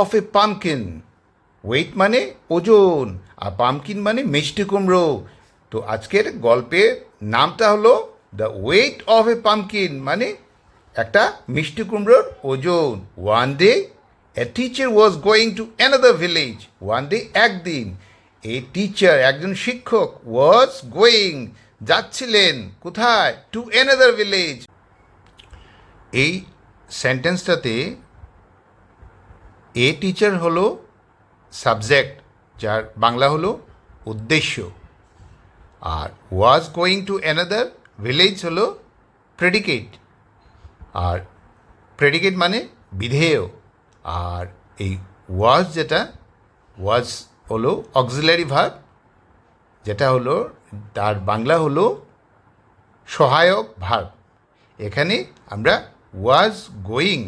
Of a pumpkin wait মানে ওজন, আর pumpkin মানে মিষ্টি কুমড়ো। তো আজকের গল্পের নামটা হলো the weight of a pumpkin মানে একটা মিষ্টি কুমড়োর ওজন। One day a teacher was going to another village one day একদিন এই টিচার একজন শিক্ষক ওয়াজ গোয়িং যাচ্ছিলেন কোথায়? টু অ্যানাদার ভিলেজ এই সেন্টেন্সটাতে এ টিচার হলো সাবজেক্ট যার বাংলা হলো উদ্দেশ্য। আর was going to another village হলো প্রেডিকেট আর প্রেডিকেট মানে বিধেয়। আর এই ওয়াজ যেটা ওয়াজ হলো অক্সিলারি ভার্ব যেটা হলো, তার বাংলা হলো সহায়ক ভার্ব এখানে আমরা ওয়াজ গোয়িং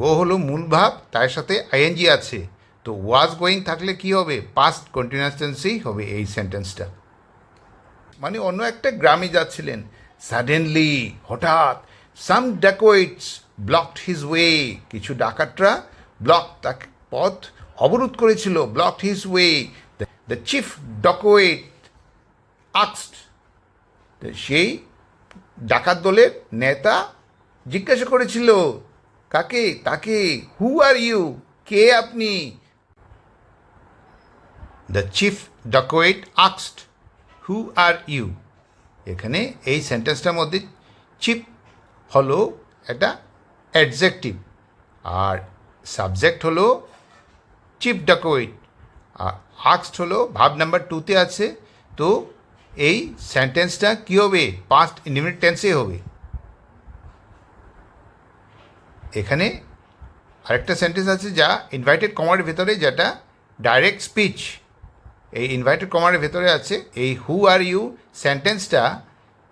গো হলো মূল ভাব, তার সাথে আইএনজি আছে। তো ওয়াজ গোয়িং থাকলে কি হবে? পাস্ট কন্টিনিউয়াস টেন্সেই হবে এই সেন্টেন্সটা মানে অন্য একটা গ্রামে যাচ্ছিলেন। সাডেনলি হঠাৎ some dacoits blocked his way কিছু ডাকাতরা ব্লক তাকে পথ অবরোধ করেছিল blocked his way the chief dacoit আক্সড সেই ডাকাত দলের নেতা জিজ্ঞাসা করেছিল কাকে? তাকে? হু আর ইউ কে আপনি? দ্য চিফ ডকোয়েট আক্সড হু আর ইউ এখানে এই সেন্টেন্সটার মধ্যে চিফ হলো একটা অ্যাডজেক্টিভ আর সাবজেক্ট হলো চিফ ডকোয়েট আর আক্সড হলো, ভাব নাম্বার টুতে আছে, তো এই সেন্টেন্সটা কী হবে? পাস্ট ইন্ডিমিট টেন্সে হবে। এখানে আরেকটা সেন্টেন্স আছে যা ইনভাইটেড কমার ভেতরে যেটা ডাইরেক্ট স্পিচ এই ইনভাইটেড কমার ভেতরে আছে এই হু আর ইউ সেন্টেন্সটা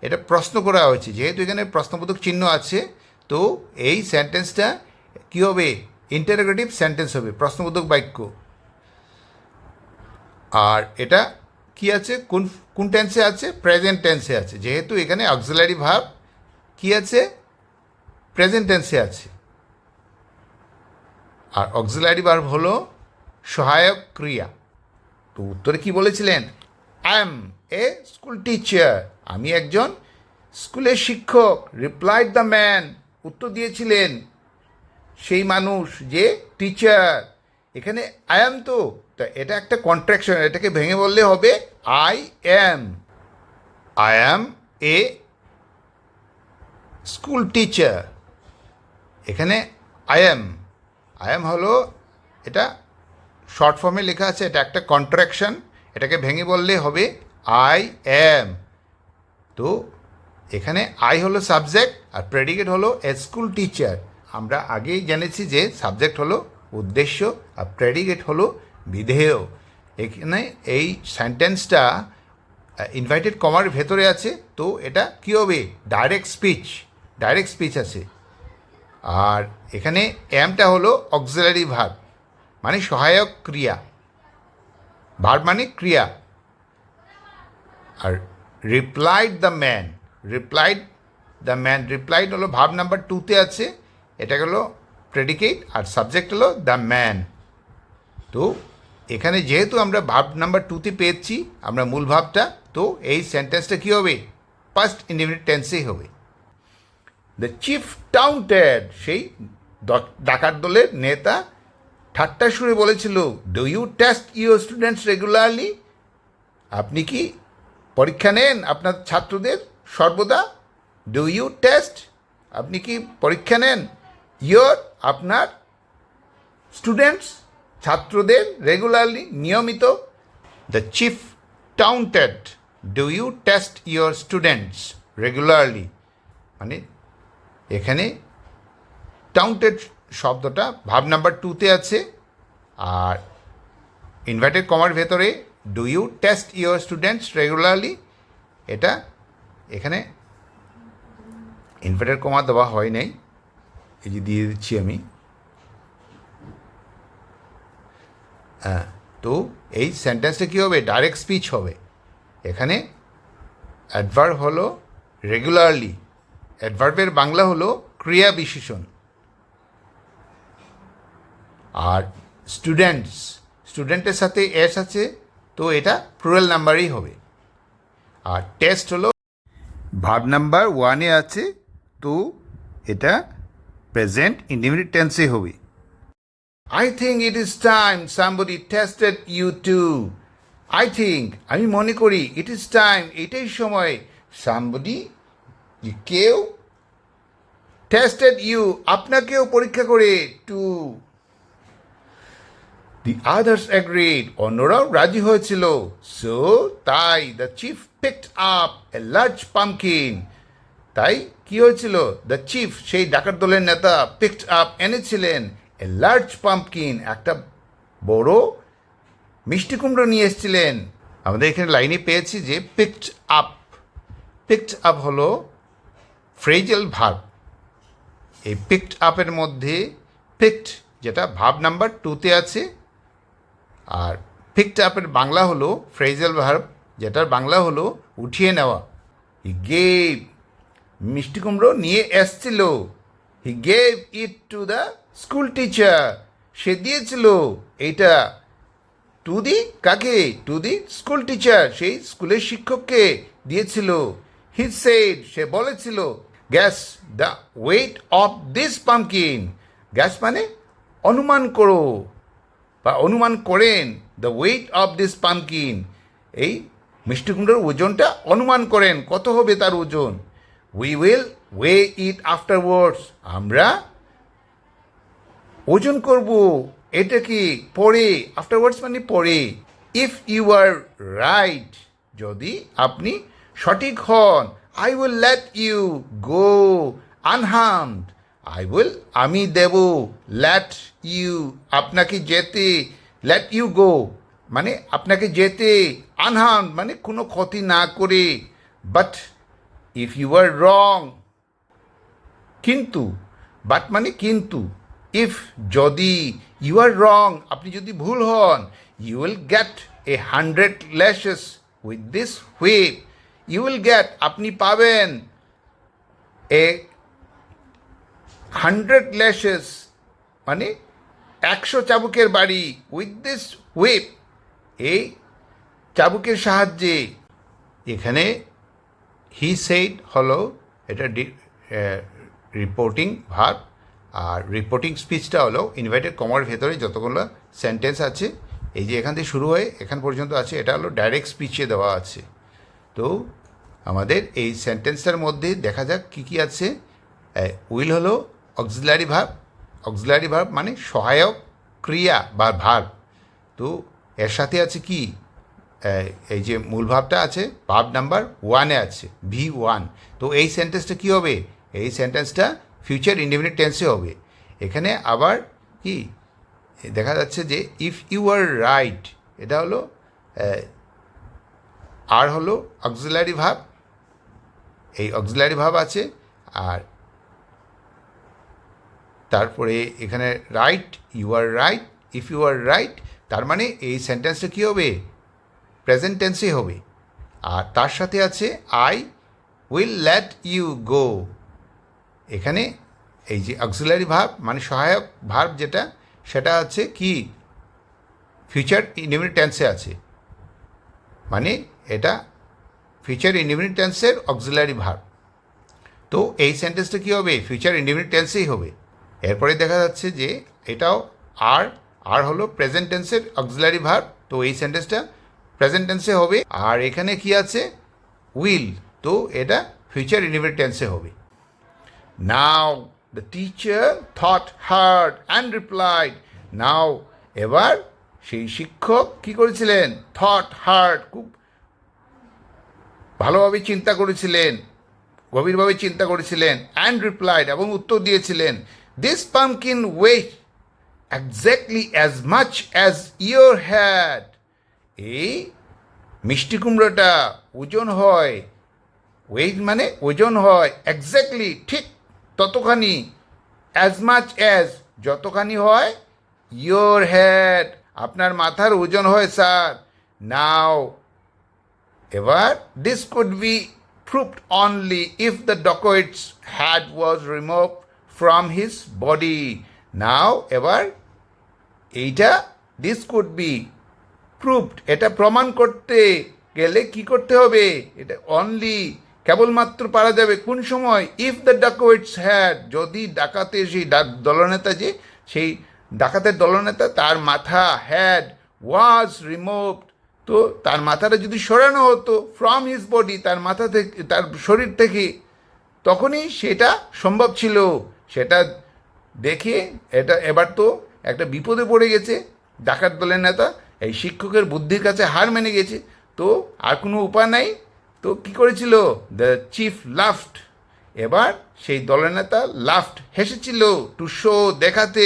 এটা প্রশ্ন করা হয়েছে। যেহেতু এখানে প্রশ্নবোধক চিহ্ন আছে, তো এই সেন্টেন্সটা কী হবে? ইন্টারোগেটিভ সেন্টেন্স হবে, প্রশ্নবোধক বাক্য। আর এটা কি আছে? কোন কোন টেন্সে আছে? প্রেজেন্ট টেন্সে আছে। যেহেতু এখানে অক্সিলারি ভাব কি আছে? প্রেজেন্ট টেন্সে আছে। আর অক্সিলারি ভার্ব হলো সহায়ক ক্রিয়া। তো উত্তরে কি বলেছিলেন? I am a school teacher আমি একজন স্কুলের শিক্ষক। রিপ্লাইড দ্য ম্যান উত্তর দিয়েছিলেন সেই মানুষ যে টিচার এখানে আই অ্যাম তো এটা একটা কন্ট্রাকশন এটাকে ভেঙে বললে হবে I am I am a school teacher এখানে আই অ্যাম আই অ্যাম হলো, এটা শর্ট ফর্মে লেখা আছে, এটা একটা কন্ট্রাকশন এটাকে ভেঙে বললে হবে আই অ্যাম তো এখানে আই হলো সাবজেক্ট আর প্রেডিকেট হলো এ স্কুল টিচার আমরা আগেই জেনেছি যে সাবজেক্ট হলো উদ্দেশ্য, আর প্রেডিকেট হলো বিধেয়। এখানে এই সেন্টেন্সটা ইনভাইটেড কমার ভেতরে আছে, তো এটা কী হবে? ডাইরেক্ট স্পিচ ডাইরেক্ট স্পিচ আছে। আর এখানে অ্যামটা হলো অক্সিলারি ভার্ব মানে সহায়ক ক্রিয়া। ভার্ব মানে ক্রিয়া। আর replied the man replied the man replied হলো ভাব নাম্বার টুতে আছে এটা হলো প্রেডিকেট আর সাবজেক্ট হলো দ্য ম্যান তো এখানে যেহেতু আমরা ভাব নাম্বার টুতে পেয়েছি, আমরা মূল ভাবটা তো এই সেন্টেন্সটা কী হবে? ফার্স্ট ইন্ডিমিনিট টেন্সেই হবে। দ্য চিফ টাউন্টেড সেই ডাকাত দলের নেতা ঠাট্টা সুরে বলেছিল do you test your students regularly আপনি কি পরীক্ষা নেন আপনার ছাত্রদের সর্বদা? ডু ইউ টেস্ট আপনি কি পরীক্ষা নেন ইয়োর আপনার স্টুডেন্টস ছাত্রদের রেগুলারলি নিয়মিত? The chief taunted do you test your students regularly মানে এখানে টাউন্টেড শব্দটা ভাব নাম্বার টুতে আছে। আর ইনভার্টেড কমার ভেতরে do you test your students regularly এটা এখানে ইনভার্টেড কমা দেওয়া হয় নাই। এই যে দিয়ে দিচ্ছি আমি। হ্যাঁ তো এই সেন্টেন্সটা কী হবে? ডাইরেক্ট স্পিচ হবে। এখানে অ্যাডভার্ব হলো রেগুলারলি অ্যাডভার্বের বাংলা হলো ক্রিয়া বিশেষণ। আর স্টুডেন্টস স্টুডেন্টের সাথে এস আছে, তো এটা প্লুরাল নাম্বারই হবে। আর টেস্ট হলো ভার্ব নাম্বার ওয়ানে আছে, তো এটা প্রেজেন্ট ইন্ডিমিনিট টেন্সে হবে। I think it is time somebody tested you too I think আমি মনে করি ইট ইজ টাইম এটাই সময় সামবডি কেউ টেস্টেড ইউ আপনাকেও পরীক্ষা করে টু দি আদার্স অ্যাগ্রিড অন্যরাও রাজি হয়েছিল। সো তাই the chief picked up a large pumpkin তাই কি হয়েছিল? দ্য চিফ সেই ডাকাত দলের নেতা পিকড আপ এনেছিলেন এ লার্জ পাম্পকিন একটা বড় মিষ্টি কুমড়ো নিয়ে এসেছিলেন। আমাদের এখানে লাইনে পেয়েছি যে পিকড আপ পিকড আপ হলো ফ্রেজাল ভার্ব। এই পিকড আপের মধ্যে পিকড যেটা ভাব নাম্বার টুতে আছে, আর পিকড আপের বাংলা হলো ফ্রেজাল ভার্ব, যেটার বাংলা হলো উঠিয়ে নেওয়া। হি গেভ মিষ্টি কুমড়ো নিয়ে এসছিল। He gave it to the school teacher সে দিয়েছিল। এইটা টু দি কাকে? টু দি স্কুল টিচার সেই স্কুলের শিক্ষককে দিয়েছিল। হি সেড সে বলেছিল guess the weight of this pumpkin guess মানে অনুমান করো বা অনুমান করেন the weight of this pumpkin এই মিষ্টি কুমড়োর ওজনটা অনুমান করেন, কত হবে তার ওজন? We will weigh it afterwards আমরা ওজন করব। এটা কি পরে? আফটারওয়ার্ডস মানে পরে। ইফ ইউ আর রাইট যদি আপনি সঠিক হন I will let you go unharmed I will আমি দেব লেট ইউ আপনাকে যেতে লেট ইউ গো মানে আপনাকে যেতে আনহার্ম মানে কোনো ক্ষতি না করে। But if you are wrong কিন্তু বাট মানে কিন্তু ইফ যদি ইউ আর রং আপনি যদি ভুল হন you will get a hundred lashes with this whip you will get আপনি পাবেন এ হান্ড্রেড ল্যাশেস মানে একশো চাবুকের বাড়ি উইথ দিস হুইপ এই চাবুকের সাহায্যে। এখানে হি সেইড হলো এটা রিপোর্টিং ভার আর রিপোর্টিং স্পিচটা হলো ইনভাইটেড কমার ভেতরে যতগুলো সেন্টেন্স আছে, এই যে এখান থেকে শুরু হয়ে এখান পর্যন্ত আছে, এটা হলো ডাইরেক্ট স্পিচে দেওয়া আছে। তো আমাদের এই সেন্টেন্সটার মধ্যে দেখা যাক কী কী আছে। উইল হলো অক্সিলারি ভার্ব অক্সিলারি ভার্ব মানে সহায়ক, ক্রিয়া বা ভার্ব তো এর সাথে আছে কি? এই যে মূল ভাবটা আছে, ভাব নাম্বার ওয়ানে আছে ভি ওয়ান তো এই সেন্টেন্সটা কী হবে? এই সেন্টেন্সটা ফিউচার ইন্ডিপেন্ডেন্ট টেন্সে হবে। এখানে আবার কি? দেখা যাচ্ছে যে ইফ ইউ আর রাইট এটা হলো আর হলো অক্সিলারি ভাব এই অক্সিলারি ভাব আছে আর তারপরে এখানে right you are right if you are right তার মানে এই সেন্টেন্সটা কী হবে? প্রেজেন্ট টেন্সে হবে। আর তার সাথে আছে I will let you go এখানে এই যে অক্সিলারি ভাব মানে সহায়ক ভাব যেটা, সেটা আছে কি? ফিউচার ইন্ডিমিনিট টেন্সে আছে। মানে এটা ফিউচার ইন্ডিমিনিট টেন্সের অক্সিলারি ভাব তো এই সেন্টেন্সটা কী হবে? ফিউচার ইন্ডিমিনিট টেন্সেই হবে। এরপরে দেখা যাচ্ছে যে এটাও আর আর হলো প্রেজেন্ট টেন্সের অক্সিলারি ভার্ব তো এই সেন্টেন্সটা প্রেজেন্ট টেন্সে হবে। আর এখানে কি আছে? উইল তো এটা ফিউচার ইন্ডিপেন্ডেন্ট টেন্সে হবে। Now the teacher thought hard and replied now এবার সেই শিক্ষক কি করেছিলেন? থট হার্ড খুব ভালোভাবে চিন্তা করেছিলেন, গভীরভাবে চিন্তা করেছিলেন অ্যান্ড রিপ্লাইড এবং উত্তর দিয়েছিলেন this pumpkin weight exactly as much as your head এই মিষ্টি কুমড়োটা ওজন হয় ওয়েট মানে ওজন হয় এক্স্যাক্টলি ঠিক ততখানি অ্যাজ মাচ অ্যাজ যতখানি হয় ইয়োর হেড আপনার মাথার ওজন হয় স্যার নাও এবার this could be proved only if the dacoit's head was removed from his body. Now, এবার এইটা দিস কুড বি প্রুভড এটা প্রমাণ করতে গেলে কি করতে হবে? এটা অনলি কেবলমাত্র পারা যাবে কোন সময়? ইফ দ্য ডাকোয়েটস হ্যাড যদি ডাকাতের সেই দলনেতা যে সেই ডাকাতের দলনেতা তার মাথা হ্যাড ওয়াজ রিমুভড তো তার মাথাটা যদি সরানো হতো ফ্রম হিজ বডি তার মাথা থেকে, তার শরীর থেকে, তখনই সেটা সম্ভব ছিল। সেটা দেখে এটা, এবার তো একটা বিপদে পড়ে গেছে। ডাকাত দলের নেতা, এই শিক্ষকের বুদ্ধির কাছে হার মেনে গেছে। তো আর কোনো উপায় নাই। তো কি করেছিল? দ্য চিফ লাফট এবার সেই দলের নেতা লাফট হেসেছিল। টু শো দেখাতে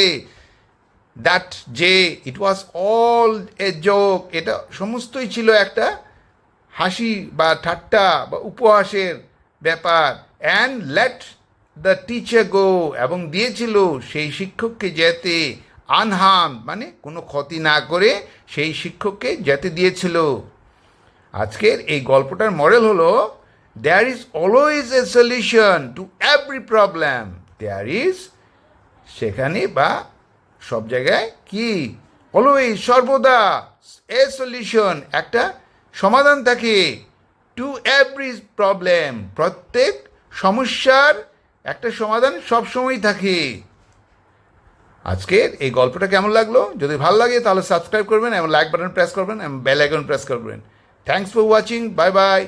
দ্যাট যে it was all a joke এটা সমস্তই ছিল একটা হাসি বা ঠাট্টা বা উপহাসের ব্যাপার। And let the teacher go এবং দিয়েছিল সেই শিক্ষককে যেতে আনহার্ম মানে কোনো ক্ষতি না করে সেই শিক্ষককে যেতে দিয়েছিল। আজকের এই গল্পটার মডেল হলো there is always a solution to every problem there is সেখানে বা সব জায়গায় কি? অলওয়েজ সর্বদা এ সলিউশন একটা সমাধান থাকে। টু এভরি প্রবলেম প্রত্যেক সমস্যার একটা সমাধান সবসময় থাকে। আজকের এই গল্পটা কেমন লাগল? যদি ভালো লাগে, তাহলে সাবস্ক্রাইব করবেন, এবং লাইক বাটন প্রেস করবেন, এবং বেল আইকন প্রেস করবেন। Thanks for watching bye bye